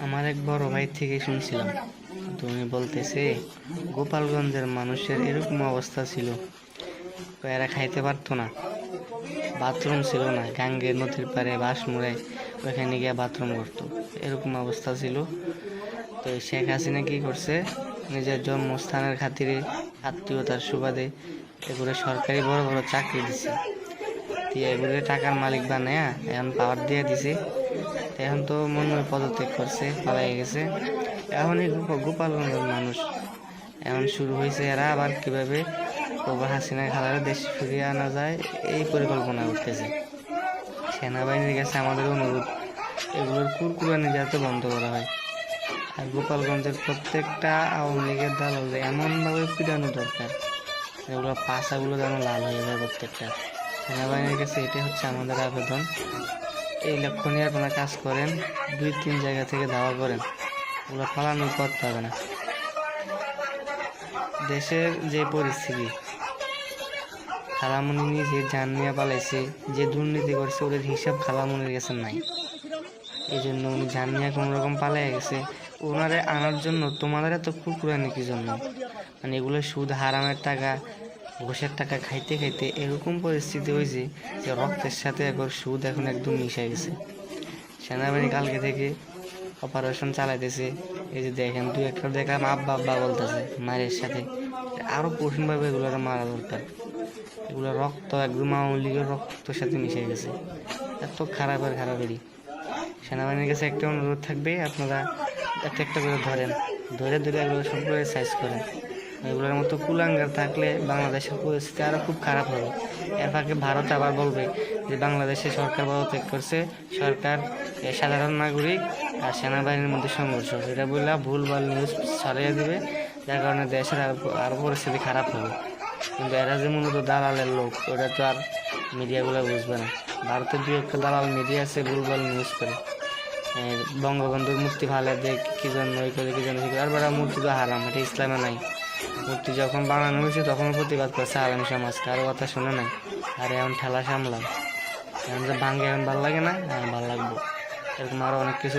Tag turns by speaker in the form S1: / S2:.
S1: আমার এক বড় ভাই থেকে শুনছিলাম। তুমি বলতেছে, গোপালগঞ্জের মানুষের এরকম অবস্থা ছিল। এরা খাইতে পারতো না। বাথরুম ছিল না। গাঙ্গে নদীর পাড়ে বাঁশ মুড়ে ওইখানে গিয়ে বাথরুম করতো। এরকম অবস্থা ছিল। তো শেখ হাসিনা কি করছে? নিজের জন্মস্থানের খাতিরে আত্মীয়তার সুবাদে এগুলো সরকারি বড় বড় চাকরি দিছে। এগুলো টাকার মালিক বানায় এখন পাওয়ার দিয়ে দিছে। এখন তো মনে হয় পদত্যাগ করছে পালাই গেছে। এখন এই গোপ- গোপালগঞ্জের মানুষ। এখন শুরু হয়েছে এরা, আবার কীভাবে প্রভা হাসিনা খালারে দেশ ফিরিয়ে আনা যায়, এই পরিকল্পনা করতেছে সেনাবাহিনীর কাছে আমাদের অনুরোধ, এগুলোর কুরকুরানি যাতে বন্ধ করা হয়। আর গোপালগঞ্জের প্রত্যেকটা আওয়ামী লীগের দালাল এমনভাবে পিটানো দরকার এগুলো পাশাগুলো যেন লাল হয়ে যায় প্রত্যেকটা। সেনাবাহিনীর কাছে এটাই হচ্ছে আমাদের আবেদন। এই লক্ষ্য নিয়ে আপনারা কাজ করেন, দুই তিন জায়গা থেকে দাওয়া করেন। ওগুলো পালানোর পথ পাবে না দেশের যে পরিস্থিতি, খালামুনি নিজে জান নিয়ে পালাইছে, যে দুর্নীতি করছে ওদের হিসাব খালামুনির কাছে নাই। এই জন্য উনি জান নিয়ে কোনো রকম পালাই গেছে। ওনারে আনার জন্য তোমাদের এত কুকুরানি কি জন্য? মানে এগুলো সুদ, হারামের টাকা ঘুষের টাকা খাইতে খাইতে এরকম পরিস্থিতি হয়েছে যে রক্তের সাথে এখন সুদ এখন একদম মিশে গেছে। সেনাবাহিনী কালকে থেকে অপারেশন চালাইতেছে। এই যে দেখেন দু একটা দেখলাম আব্বা আব্বা বলতেছে মায়ের সাথে। আরও কঠিনভাবে এগুলো মারা দরকার। এগুলো রক্ত, একদম আওয়ামী লীগের রক্তের সাথে মিশে গেছে। এত খারাপের খারাপেরই। সেনাবাহিনীর কাছে একটা অনুরোধ থাকবে, আপনারা একটা একটা করে ধরেন। ধরে ধরে এগুলো সবগুলো সাইজ করেন। এগুলোর মতো কুলাঙ্গার থাকলে বাংলাদেশের পরিস্থিতি আরও খুব খারাপ হবে। এর ফাঁকে ভারত আবার বলবে যে, বাংলাদেশে সরকার পদত্যাগ করছে। সরকার সাধারণ নাগরিক আর সেনাবাহিনীর মধ্যে সংঘর্ষ। এটা বললে ভুলভাল নিউজ ছড়িয়ে দিবে, যার কারণে দেশের আরও আরও পরিস্থিতি খারাপ হবে। কিন্তু এরা যে মূলত দালালের লোক ওটা তো আর মিডিয়াগুলো বুঝবে না। ভারতের দু একটা দালাল মিডিয়া আছে ভুলভাল নিউজ করে। বঙ্গবন্ধুর মূর্তি ভালো দেখ কি জন্য ওই করে কি জন্য। আর বেড়া মূর্তি তো হারাম, এটা ইসলামে নাই। মূর্তি যখন বানানো হয়েছে, তখন প্রতিবাদ করছে আলম সমাজ কারও কথা শুনে নাই। আর এখন ঠেলা সামলাম এখন যে ভাঙ্গে, এখন ভালো লাগে না হ্যাঁ ভালো লাগবো। এরকম আরও অনেক কিছু